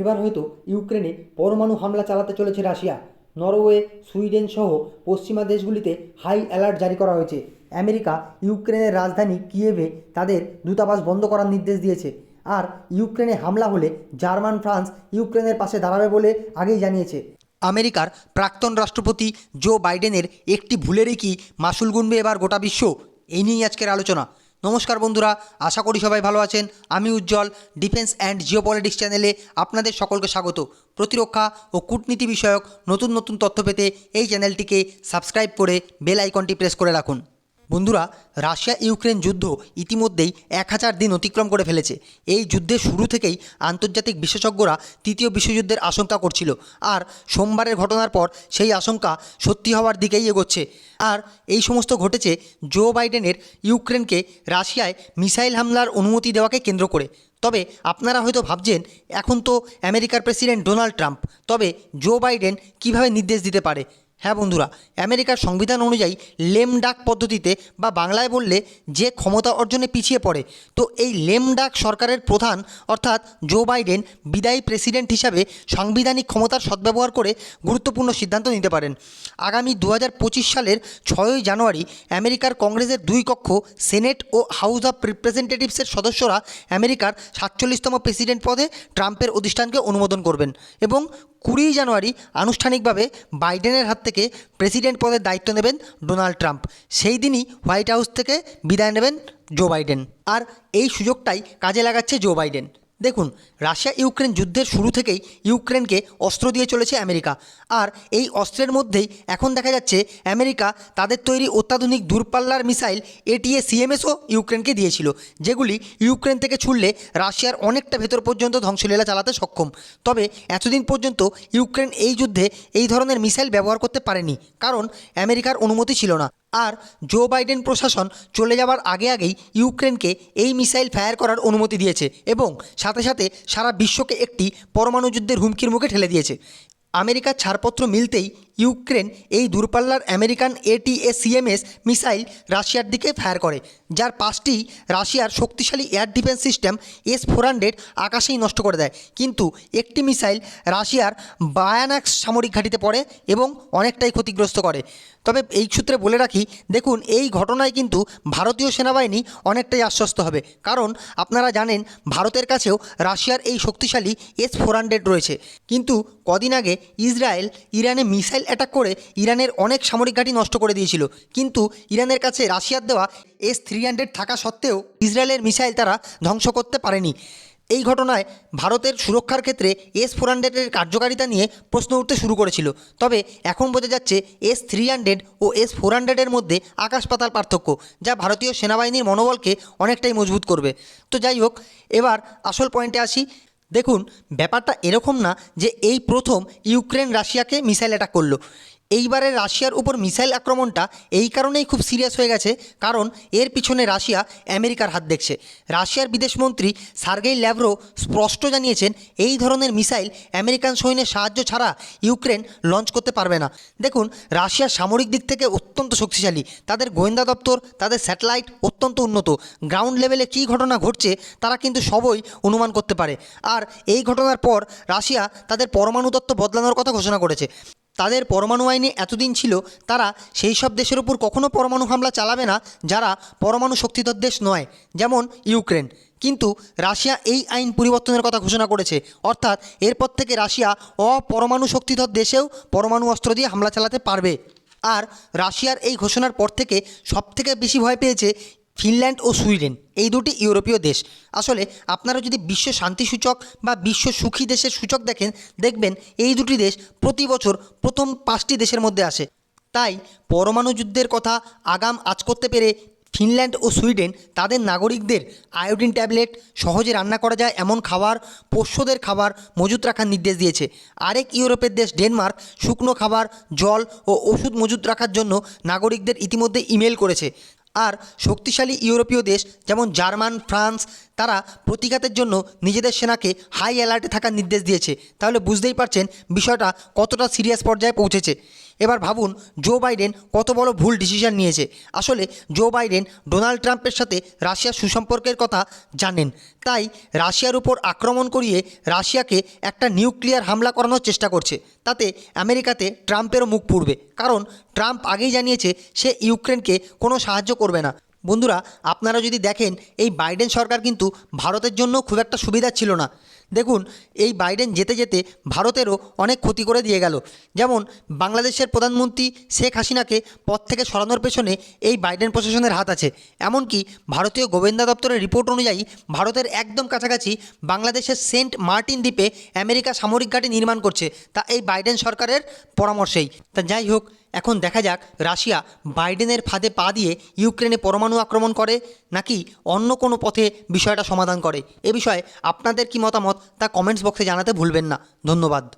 এবার হয়তো ইউক্রেনে পরমাণু হামলা চালাতে চলেছে রাশিয়া। নরওয়ে, সুইডেন সহ পশ্চিমা দেশগুলিতে হাই অ্যালার্ট জারি করা হয়েছে। আমেরিকা ইউক্রেনের রাজধানী কিয়েভে তাদের দূতাবাস বন্ধ করার নির্দেশ দিয়েছে। আর ইউক্রেনে হামলা হলে জার্মান ফ্রান্স ইউক্রেনের পাশে দাঁড়াবে বলে আগেই জানিয়েছে। আমেরিকার প্রাক্তন রাষ্ট্রপতি জো বাইডেনের একটি ভুলেরই কি মাসুল গুনবে এবার গোটা বিশ্ব। এই নিয়েই আজকের আলোচনা। নমস্কার বন্ধুরা, আশা করি সবাই ভালো আছেন। আমি উজ্জ্বল, ডিফেন্স অ্যান্ড জিওপলিটিক্স চ্যানেলে আপনাদের সকলকে স্বাগত। প্রতিরক্ষা ও কূটনীতি বিষয়ক নতুন নতুন তথ্য পেতে এই চ্যানেলটিকে সাবস্ক্রাইব করে বেল আইকনটি প্রেস করে রাখুন। বন্ধুরা, রাশিয়া ইউক্রেন যুদ্ধ ইতিমধ্যেই এক হাজার দিন অতিক্রম করে ফেলেছে। এই যুদ্ধের শুরু থেকেই আন্তর্জাতিক বিশেষজ্ঞরা তৃতীয় বিশ্বযুদ্ধের আশঙ্কা করছিল আর সোমবারের ঘটনার পর সেই আশঙ্কা সত্যি হওয়ার দিকেই এগোচ্ছে। আর এই সমস্ত ঘটেছে জো বাইডেনের ইউক্রেনকে রাশিয়ায় মিসাইল হামলার অনুমতি দেওয়াকে কেন্দ্র করে। তবে আপনারা হয়তো ভাবছেন, এখন তো আমেরিকার প্রেসিডেন্ট ডোনাল্ড ট্রাম্প। তবে জো বাইডেন কীভাবে নির্দেশ দিতে পারে? হ্যাঁ বন্ধুরা, আমেরিকার সংবিধান অনুযায়ী লেম ডাক পদ্ধতিতে বা বাংলায় বললে যে ক্ষমতা অর্জনে পিছিয়ে পড়ে, তো এই লেম ডাক সরকারের প্রধান অর্থাৎ জো বাইডেন বিদায়ী প্রেসিডেন্ট হিসাবে সাংবিধানিক ক্ষমতার সদ্ব্যবহার করে গুরুত্বপূর্ণ সিদ্ধান্ত নিতে পারেন। আগামী দু হাজার পঁচিশ সালের ছয়ই জানুয়ারি আমেরিকার কংগ্রেসের দুই কক্ষ, সেনেট ও হাউস অফ রিপ্রেজেন্টেটিভসের সদস্যরা আমেরিকার সাতচল্লিশতম প্রেসিডেন্ট পদে ট্রাম্পের অধিষ্ঠানকে অনুমোদন করবেন এবং কুড়ি জানুয়ারি আনুষ্ঠানিকভাবে বাইডেনের হাত থেকে প্রেসিডেন্ট পদের দায়িত্ব নেবেন ডোনাল্ড ট্রাম্প। সেই দিনই হোয়াইট হাউস থেকে বিদায় নেবেন জো বাইডেন। আর এই সুযোগটাই কাজে লাগাচ্ছে জো বাইডেন। দেখুন, রাশিয়া ইউক্রেন যুদ্ধের শুরু থেকেই ইউক্রেনকে অস্ত্র দিয়ে চলেছে আমেরিকা। আর এই অস্ত্রের মধ্যেই এখন দেখা যাচ্ছে আমেরিকা তাদের তৈরি অত্যাধুনিক দূরপাল্লার মিসাইল এটিএ সিএমএসও ইউক্রেনকে দিয়েছিল, যেগুলি ইউক্রেন থেকে ছুড়লে রাশিয়ার অনেকটা ভেতর পর্যন্ত ধ্বংসলীলা চালাতে সক্ষম। তবে এতদিন পর্যন্ত ইউক্রেন এই যুদ্ধে এই ধরনের মিসাইল ব্যবহার করতে পারেনি, কারণ আমেরিকার অনুমতি ছিল না। আর জো বাইডেন প্রশাসন চলে যাওয়ার আগে আগেই ইউক্রেনকে এই মিসাইল ফায়ার করার অনুমতি দিয়েছে এবং সাথে সাথে সারা বিশ্বকে একটি পরমাণু যুদ্ধের হুমকির মুখে ঠেলে দিয়েছে। আমেরিকার ছাড়পত্র মিলতেই ইউক্রেন এই দূরপাল্লার আমেরিকান এটিএসিএমএস মিসাইল রাশিয়ার দিকে ফায়ার করে, যার পাঁচটি রাশিয়ার শক্তিশালী air defence system S four hundred আকাশেই নষ্ট করে দেয়। কিন্তু একটি মিসাইল রাশিয়ার বায়ানাক্স সামরিক ঘাঁটিতে পড়ে এবং অনেকটাই ক্ষতিগ্রস্ত করে। তবে এই সূত্রে বলে রাখি, দেখুন, এই ঘটনায় কিন্তু ভারতীয় সেনাবাহিনী অনেকটাই আশ্বস্ত হবে। কারণ আপনারা জানেন, ভারতের কাছেও রাশিয়ার এই শক্তিশালী এস ফোর হান্ড্রেড রয়েছে। কিন্তু কদিন আগে ইসরায়েল ইরানে মিসাইল অ্যাটাক করে ইরানের অনেক সামরিক ঘাঁটি নষ্ট করে দিয়েছিল। কিন্তু ইরানের কাছে রাশিয়ার দেওয়া এস থ্রি হান্ড্রেড থাকা সত্ত্বেও ইসরায়েলের মিসাইল তারা ধ্বংস করতে পারেনি। এই ঘটনায় ভারতের সুরক্ষার ক্ষেত্রে এস ফোর হান্ড্রেডের কার্যকারিতা নিয়ে প্রশ্ন উঠতে শুরু করেছিল। তবে এখন বোঝা যাচ্ছে এস থ্রি হান্ড্রেড ও এস ফোর হান্ড্রেডের মধ্যে আকাশ পাতাল পার্থক্য, যা ভারতীয় সেনাবাহিনীর মনোবলকে অনেকটাই মজবুত করবে। তো যাই হোক, এবার আসল পয়েন্টে আসি। দেখুন ব্যাপারটা এরকম না যে এই প্রথম ইউক্রেন রাশিয়াকে মিসাইল অ্যাটাক করল। এইবারে রাশিয়ার উপর মিসাইল আক্রমণটা এই কারণেই খুব সিরিয়াস হয়ে গেছে, কারণ এর পিছনে রাশিয়া আমেরিকার হাত দেখছে। রাশিয়ার বিদেশমন্ত্রী সার্গেই ল্যাভরো স্পষ্ট জানিয়েছেন, এই ধরনের মিসাইল আমেরিকান সৈন্যের সাহায্য ছাড়া ইউক্রেন লঞ্চ করতে পারবে না। দেখুন রাশিয়ার সামরিক দিক থেকে অত্যন্ত শক্তিশালী, তাদের গোয়েন্দা দপ্তর, তাদের স্যাটেলাইট অত্যন্ত উন্নত। গ্রাউন্ড লেভেলে কী ঘটনা ঘটছে, তারা কিন্তু সবই অনুমান করতে পারে। আর এই ঘটনার পর রাশিয়া তাদের পরমাণু তত্ত্ব বদলানোর কথা ঘোষণা করেছে। তাদের পরমাণু আইনে এতদিন ছিল, তারা সেই সব দেশের উপর কখনো পরমাণু হামলা চালাবে না, যারা পরমাণু শক্তিধর দেশ নয়, যেমন ইউক্রেন। কিন্তু রাশিয়া এই আইন পরিবর্তনের কথা ঘোষণা করেছে। অর্থাৎ এরপর থেকে রাশিয়া অপরমাণু শক্তিধর দেশেও পরমাণু অস্ত্র দিয়ে হামলা চালাতে পারবে। আর রাশিয়ার এই ঘোষণার পর থেকে সবথেকে বেশি ভয় পেয়েছে ফিনল্যান্ড ও সুইডেন, এই দুটি ইউরোপীয় দেশ। আসলে আপনারা যদি বিশ্ব শান্তি সূচক বা বিশ্ব সুখী দেশের সূচক দেখেন, দেখবেন এই দুটি দেশ প্রতি বছর প্রথম পাঁচটি দেশের মধ্যে আসে। তাই পরমাণু যুদ্ধের কথা আগাম আজ করতে পেরে ফিনল্যান্ড ও সুইডেন তাদের নাগরিকদের আয়োডিন ট্যাবলেট, সহজে রান্না করা যায় এমন খাবার, পোষ্যদের খাবার মজুত রাখার নির্দেশ দিয়েছে। আরেক ইউরোপের দেশ ডেনমার্ক শুকনো খাবার, জল ও ওষুধ মজুত রাখার জন্য নাগরিকদের ইতিমধ্যে ইমেল করেছে। আর শক্তিশালী ইউরোপীয় দেশ যেমন জার্মান, ফ্রান্স, তারা প্রতিঘাতের জন্য নিজেদের সেনাকে হাই অ্যালার্টে থাকার নির্দেশ দিয়েছে। তাহলে বুঝতেই পারছেন বিষয়টা কতটা সিরিয়াস পর্যায়ে পৌঁছেছে। এবার ভাবুন জো বাইডেন কত বড় ভুল ডিসিশন নিয়েছে। আসলে জো বাইডেন ডোনাল্ড ট্রাম্পের সাথে রাশিয়ার সুসম্পর্কের কথা জানেন। তাই রাশিয়ার উপর আক্রমণ করিয়ে রাশিয়াকে একটা নিউক্লিয়ার হামলা করানোর চেষ্টা করছে। তাতে আমেরিকাতে ট্রাম্পেরও মুখ পুড়বে। কারণ, ট্রাম্প আগেই জানিয়েছে সে ইউক্রেনকে কোনো সাহায্য করবে না। বন্ধুরা, আপনারা যদি দেখেন, এই বাইডেন সরকার কিন্তু ভারতের জন্য খুব একটা সুবিধা ছিল না। দেখুন, এই বাইডেন যেতে যেতে ভারতেরও অনেক ক্ষতি করে দিয়ে গেল। যেমন, বাংলাদেশের প্রধানমন্ত্রী শেখ হাসিনাকে পদ থেকে সরানোর পেছনে এই বাইডেন প্রশাসনের হাত আছে। এমনকি ভারতীয় গোয়েন্দা দপ্তরের রিপোর্ট অনুযায়ী ভারতের একদম কাছাকাছি বাংলাদেশের সেন্ট মার্টিন দ্বীপে আমেরিকা সামরিক ঘাঁটি নির্মাণ করছে। তা এই বাইডেন সরকারের পরামর্শেই। তা যাই হোক এখন দেখা যাক রাশিয়া বাইডেনের ফাঁদে পা দিয়ে ইউক্রেনে পরমাণু আক্রমণ করে নাকি অন্য কোনো পথে বিষয়টা সমাধান করে। এ বিষয়ে আপনাদের কি মতামত তা কমেন্টস বক্সে জানাতে ভুলবেন না। ধন্যবাদ।